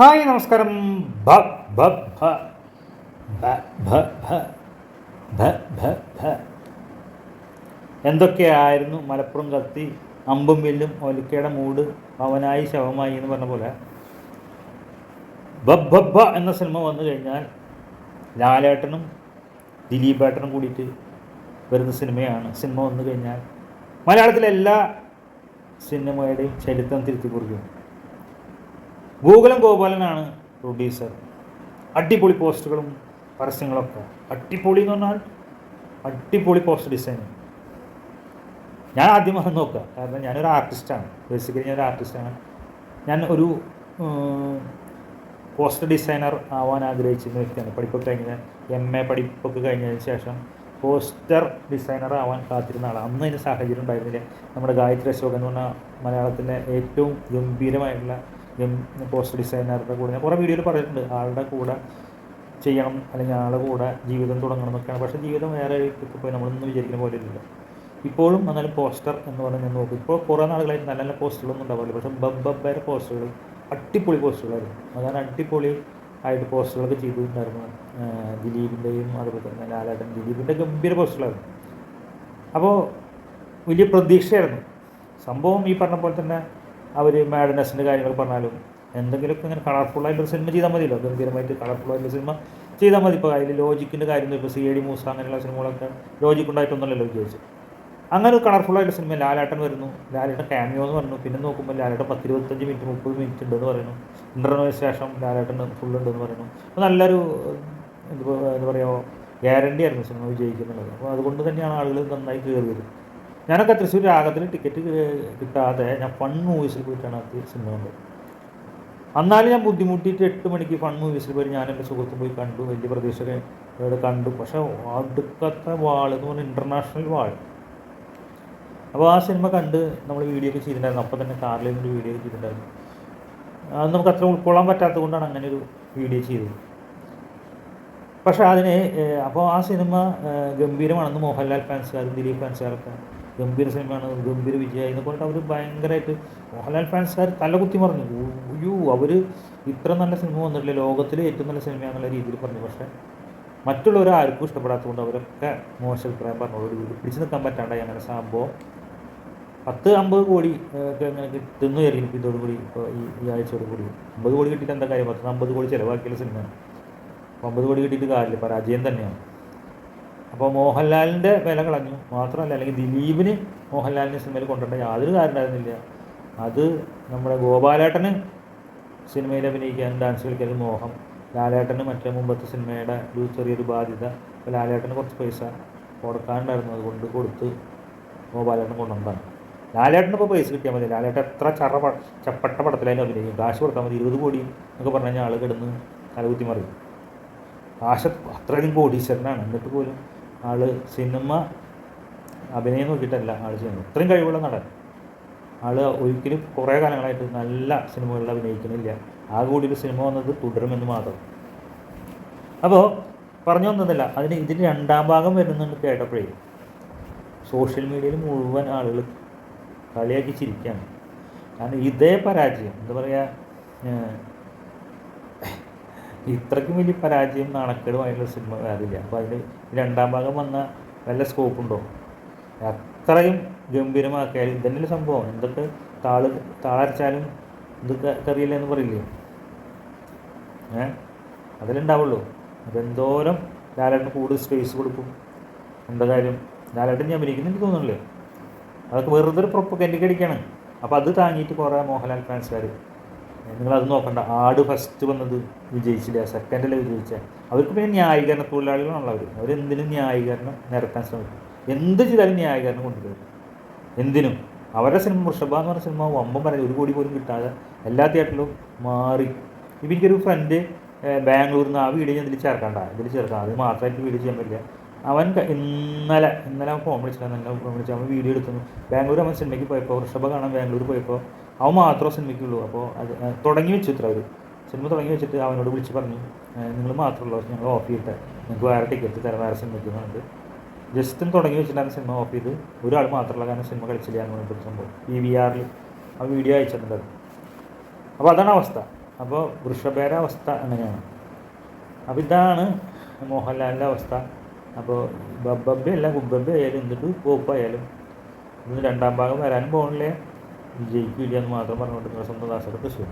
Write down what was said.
Hi നമസ്കാരം. ഭ ഭ ഭ ഭ ഭ ഭ ഭ എന്തൊക്കെയായിരുന്നു മലപ്പുറം കത്തി അമ്പും വില്ലും ഒലിക്കയുടെ മൂട് അവനായി ശവമായി എന്ന് പറഞ്ഞ പോലെ? ബബ് ബ ബ എന്ന സിനിമ വന്നു കഴിഞ്ഞാൽ ലാലേട്ടനും ദിലീപേട്ടനും കൂടിയിട്ട് വരുന്ന സിനിമയാണ്. സിനിമ വന്നു കഴിഞ്ഞാൽ മലയാളത്തിലെ എല്ലാ സിനിമയുടെയും ചരിത്രം തിരുത്തി കുറിക്കും ഗോകുലം ഗോപാലനാണ് പ്രൊഡ്യൂസർ അടിപൊളി പോസ്റ്ററുകളും പരസ്യങ്ങളൊക്കെ. അടിപൊളി എന്ന് പറഞ്ഞാൽ അടിപൊളി പോസ്റ്റർ ഡിസൈൻ ഞാൻ ആദ്യം വന്ന് നോക്കുക. കാരണം ഞാനൊരു ആർട്ടിസ്റ്റാണ് ബേസിക്കലി ഞാനൊരു ആർട്ടിസ്റ്റാണ് ഞാൻ ഒരു പോസ്റ്റർ ഡിസൈനർ ആവാൻ ആഗ്രഹിച്ചിരുന്ന വ്യക്തിയാണ്. പഠിപ്പൊക്കെ കഴിഞ്ഞ എം എ പഠിപ്പൊക്കെ കഴിഞ്ഞതിന് ശേഷം പോസ്റ്റർ ഡിസൈനർ ആവാൻ കാത്തിരുന്ന ആളാണ്. അന്ന് അതിന് സാഹചര്യം ഉണ്ടായിരുന്നില്ല. നമ്മുടെ ഗായത്രി അശോകൻ എന്ന് പറഞ്ഞ മലയാളത്തിന്റെ ഏറ്റവും ഗംഭീരമായിട്ടുള്ള പോസ്റ്റർ ഡിസൈനറുടെ കൂടെ. ഞാൻ കുറേ വീഡിയോയിൽ പറഞ്ഞിട്ടുണ്ട് ആളുടെ കൂടെ ചെയ്യണം അല്ലെങ്കിൽ ആളുടെ കൂടെ ജീവിതം തുടങ്ങണം എന്നൊക്കെയാണ്. പക്ഷേ ജീവിതം വേറെ പോയി നമ്മളൊന്നും വിചാരിക്കുന്ന പോലെ ഇല്ല. ഇപ്പോഴും എന്നാലും പോസ്റ്റർ എന്ന് പറഞ്ഞ് ഞാൻ നോക്കും. ഇപ്പോൾ കുറേ നാളുകളായിട്ട് നല്ല നല്ല പോസ്റ്ററുകളൊന്നും ഉണ്ടാവില്ല പക്ഷേ ബബ്ബയുടെ പോസ്റ്ററുകൾ അടിപൊളി പോസ്റ്ററുകളായിരുന്നു അതാണ് അടിപൊളി ആയിട്ട് പോസ്റ്ററുകളൊക്കെ ചെയ്തിട്ടുണ്ടായിരുന്നു. ദിലീപിന്റെയും അതുപോലെ തന്നെ ലാലേട്ടൻ ദിലീപിന്റെ ഗംഭീര പോസ്റ്ററുകളായിരുന്നു അപ്പോൾ വലിയ പ്രതീക്ഷയായിരുന്നു. സംഭവം ഈ പറഞ്ഞ പോലെ തന്നെ അവർ മാഡ്നസിന്റെ കാര്യങ്ങൾ പറഞ്ഞാലും എന്തെങ്കിലുമൊക്കെ ഇങ്ങനെ കളർഫുള്ളായിട്ടൊരു സിനിമ ചെയ്താൽ മതിയല്ലോ. ഗംഭീരമായിട്ട് കളർഫുള്ളായിട്ടുള്ള സിനിമ ചെയ്താൽ മതി. ഇപ്പോൾ അതിൽ ലോജിക്കിന്റെ കാര്യം ഇപ്പോൾ സി എ ഡി മൂസ അങ്ങനെയുള്ള സിനിമകളൊക്കെ ലോജിക് ഉണ്ടായിട്ടൊന്നുമല്ലല്ലോ വിചാരിച്ചു അങ്ങനെ ഒരു കളർഫുള്ളായിട്ട് സിനിമ ലാലാട്ടൻ വരുന്നു. ലാലേട്ടൻ ക്യാമിയോ എന്ന് പറഞ്ഞു. പിന്നെ നോക്കുമ്പോൾ ലാലേട്ടൻ പത്തിരുപത്തഞ്ച് മിനിറ്റ് മുപ്പത് മിനിറ്റ് ഉണ്ടെന്ന് പറയുന്നു. ഇന്റർവ്യൂവിന് ശേഷം ലാലേട്ടൻ ഫുൾ ഉണ്ടെന്ന് പറയുന്നു. അപ്പോൾ നല്ലൊരു എന്താ പറയുക ഗ്യാരണ്ടി ആയിരുന്നു സിനിമ വിജയിക്കുന്നുള്ളത്. അപ്പോൾ അതുകൊണ്ട് തന്നെയാണ് ആളുകൾ നന്നായി കയറിയത് ഞാനൊക്കെ തൃശ്ശൂർ രാഗത്തിൽ ടിക്കറ്റ് കിട്ടാതെ ഞാൻ ഫൺ മൂവീസിൽ പോയിട്ടാണ് അത് സിനിമ കണ്ടത്. എന്നാലും ഞാൻ ബുദ്ധിമുട്ടിയിട്ട് എട്ട് മണിക്ക് ഫൺ മൂവീസിൽ പോയി ഞാൻ എന്റെ സുഹൃത്ത് പോയി കണ്ടു വലിയ പ്രതീക്ഷയൊക്കെ ഇവിടെ കണ്ടു. പക്ഷേ അടുക്കത്തെ വാൾ എന്ന് പറഞ്ഞാൽ ഇന്റർനാഷണൽ വാൾ. അപ്പോൾ ആ സിനിമ കണ്ട് നമ്മൾ വീഡിയോ ഒക്കെ ചെയ്തിട്ടുണ്ടായിരുന്നു. അപ്പോൾ തന്നെ കാറിൽ നിന്നൊരു വീഡിയോ ഒക്കെ ചെയ്തിട്ടുണ്ടായിരുന്നു. അത് നമുക്ക് അത്ര ഉൾക്കൊള്ളാൻ പറ്റാത്തത് കൊണ്ടാണ് അങ്ങനെ ഒരു വീഡിയോ ചെയ്തത്. പക്ഷേ അതിന് അപ്പോൾ ആ സിനിമ ഗംഭീരമാണെന്ന് മോഹൻലാൽ ഫാൻസുകാരും ദിലീപ് ഫാൻസുകാരൊക്കെ ഗംഭീര സിനിമയാണ് ഗംഭീര വിജയമായി എന്ന് പറഞ്ഞിട്ട് അവർ ഭയങ്കരമായിട്ട് മോഹൻലാൽ ഫാൻസുകാർ തലകുത്തി പറഞ്ഞു അയ്യോ അവർ ഇത്ര നല്ല സിനിമ വന്നിട്ടില്ല? ലോകത്തിലെ ഏറ്റവും നല്ല സിനിമയാണെന്നുള്ള രീതിയിൽ പറഞ്ഞു. പക്ഷേ മറ്റുള്ളവർ ആർക്കും ഇഷ്ടപ്പെടാത്തതുകൊണ്ട് അവരൊക്കെ മോശം അഭിപ്രായം പറഞ്ഞു ഒരു പിടിച്ചു നിൽക്കാൻ പറ്റാണ്ടായി. അങ്ങനെ സംഭവം പത്ത് അമ്പത് കോടി അങ്ങനെ കിട്ടുന്നു വിചാരിക്കും. ഇതോടുകൂടി ഇപ്പോൾ ഈ ഈ ആഴ്ചയോട് കൂടി. അമ്പത് കോടി കിട്ടിയിട്ട് എന്താ കാര്യം? പത്ത് അമ്പത് കോടി ചിലവാക്കിയുള്ള സിനിമയാണ് അപ്പോൾ അമ്പത് കോടി കിട്ടിയിട്ട് കാര്യമില്ല. പരാജയം തന്നെയാണ്. അപ്പോൾ മോഹൻലാലിന്റെ വില കളഞ്ഞു. മാത്രമല്ല അല്ലെങ്കിൽ ദിലീപിന് മോഹൻലാലിന്റെ സിനിമയിൽ കൊണ്ടുവരേണ്ട യാതൊരു കാര്യം ഉണ്ടായിരുന്നില്ല അത് നമ്മുടെ ഗോപാലേട്ടന് സിനിമയിൽ അഭിനയിക്കാൻ ഡാൻസ് കളിക്കാൻ മോഹം. ലാലേട്ടന് മറ്റേ മുമ്പത്തെ സിനിമയുടെ ഒരു ചെറിയൊരു ബാധ്യത. അപ്പോൾ ലാലേട്ടന് കുറച്ച് പൈസ കൊടുക്കാനുണ്ടായിരുന്നു. അതുകൊണ്ട് കൊടുത്ത് ഗോപാലേട്ടൻ കൊണ്ടുവന്നതാണ്. ലാലേട്ടന് ഇപ്പോൾ പൈസ കിട്ടിയാൽ മതി. ലാലേട്ടൻ എത്ര ചറ ചപ്പട്ട പടത്തിലായാലും അഭിനയിക്കും കാശ് കൊടുത്താൽ മതി. ഇരുപത് കോടി എന്നൊക്കെ പറഞ്ഞു കഴിഞ്ഞാൽ ആൾ കിടന്ന് തലകുത്തി മറിയും. കാശ് അത്രയധികം കോടീശ്വരനാണ്. എന്നിട്ട് പോലും ആൾ സിനിമ അഭിനയം നോക്കിയിട്ടല്ല ആൾ ചെയ്യുന്നത്. ഇത്രയും കഴിവുള്ള നടൻ. ആൾ ഒരിക്കലും കുറേ കാലങ്ങളായിട്ട് നല്ല സിനിമകളിൽ അഭിനയിക്കുന്നില്ല. ആ കൂടി ഒരു സിനിമ വന്നത് തുടരുമെന്ന് മാത്രം. അപ്പോൾ പറഞ്ഞു വന്നതല്ല അതിന് ഇതിൽ രണ്ടാം ഭാഗം വരുന്നുണ്ട് കേട്ടപ്പോഴേ. സോഷ്യൽ മീഡിയയിൽ മുഴുവൻ ആളുകൾ കളിയാക്കി ചിരിക്കുകയാണ് കാരണം ഇതേ പരാജയം. എന്താ പറയുക ഇത്രയ്ക്കും വലിയ പരാജയം നാണക്കേടുമായിട്ടുള്ള സിനിമ വേറില്ല അപ്പോൾ അതിന് രണ്ടാം ഭാഗം വന്ന വല്ല സ്കോപ്പുണ്ടോ അത്രയും ഗംഭീരമാക്കിയാൽ ഇതന്നെ സംഭവം. എന്തൊക്കെ താൾ താളരച്ചാലും ഇത് കറിയില്ല എന്ന് പറയില്ലേ? ഏ? അതിലുണ്ടാവുള്ളൂ അതെന്തോരം ലാലേട്ടന് കൂടുതൽ സ്പേസ് കൊടുക്കും. എന്താ കാര്യം? ലാലേട്ടൻ ഞാൻ അഭിനയിക്കുന്നു എനിക്ക് തോന്നുന്നില്ലേ? അതൊക്കെ വെറുതെ ഒരു പ്രൊപ്പഗൻഡിക്ക് അടിക്കാണ്. അപ്പോൾ അത് താങ്ങിയിട്ട് കുറേ മോഹൻലാൽ ഫാൻസുകാർ നിങ്ങളത് നോക്കണ്ട. ആട് ഫസ്റ്റ് വന്നത് വിജയിച്ചില്ല. സെക്കൻഡിൽ വിജയിച്ച? അവർക്ക് പിന്നെ ന്യായീകരണ തൊഴിലാളികളാണല്ലോ അവർ അവരെന്തിനും ന്യായീകരണം നിരത്താൻ ശ്രമിക്കും. എന്ത് ചെയ്താലും ന്യായീകരണം കൊണ്ടുവരും. എന്തിനും. അവരുടെ സിനിമ വൃഷഭ എന്ന് പറഞ്ഞ സിനിമ വമ്പം പറഞ്ഞ ഒരു കോടി പോലും കിട്ടാതെ എല്ലാ തിയേറ്ററിലും മാറി. ഇപ്പം എനിക്കൊരു ഫ്രണ്ട് ബാംഗ്ലൂരിൽ നിന്ന് ആ വീഡിയോ ഞാൻ ഇതിൽ ചേർക്കണ്ട. ഇതിൽ ചേർക്കാം. അത് മാത്രമായിട്ട് വീഡിയോ ചെയ്യാൻ പറ്റില്ല. അവൻ ഇന്നലെ ഇന്നലെ അവൻ ഫോൺ വിളിച്ചില്ല നല്ല ഫോൺ വിളിച്ചാൽ അവൻ വീഡിയോ എടുക്കുന്നു ബാംഗ്ലൂർ അവൻ സിനിമയ്ക്ക് പോയപ്പോൾ വൃഷഭ കാണാൻ ബാംഗ്ലൂർ പോയപ്പോൾ അവൻ മാത്രമേ സിനിമയ്ക്കുള്ളൂ. അപ്പോൾ അത് തുടങ്ങി വെച്ചു ഇത്ര അവർ സിനിമ തുടങ്ങി വെച്ചിട്ട് അവനോട് വിളിച്ച് പറഞ്ഞു നിങ്ങൾ മാത്രമുള്ളവർ ഞങ്ങൾ ഓഫ് ചെയ്തിട്ട് നിങ്ങൾക്ക് വേറെ ടിക്കറ്റ് തരാം വേറെ സിനിമയ്ക്ക് പറഞ്ഞിട്ട്. ജസ്റ്റ് തുടങ്ങി വെച്ചിട്ടാണ് സിനിമ ഓഫ് ചെയ്ത് ഒരാൾ മാത്രമല്ല കാരണം സിനിമ കളിച്ചില്ല എന്ന് പറഞ്ഞിട്ട് സംഭവം. പി വി ആറിൽ ആ വീഡിയോ അയച്ചിട്ടുണ്ടായിരുന്നു. അപ്പോൾ അതാണ് അവസ്ഥ. അപ്പോൾ വൃഷഭേര അവസ്ഥ അങ്ങനെയാണ്. അപ്പോൾ ഇതാണ് മോഹൻലാലിന്റെ അവസ്ഥ. അപ്പോൾ ബബ്ബബ്ബ അല്ല ഗുബ്ബബ്ബ ആയാലും എന്തിട്ട് പോപ്പായാലും ഇന്ന് രണ്ടാം ഭാഗം വരാനും പോകുന്നില്ലേ വിജയിക്കില്ല എന്ന് മാത്രം പറഞ്ഞുകൊണ്ട് നിങ്ങളുടെ സ്വന്തം ദാസയുടെ തൃശ്ശൂർ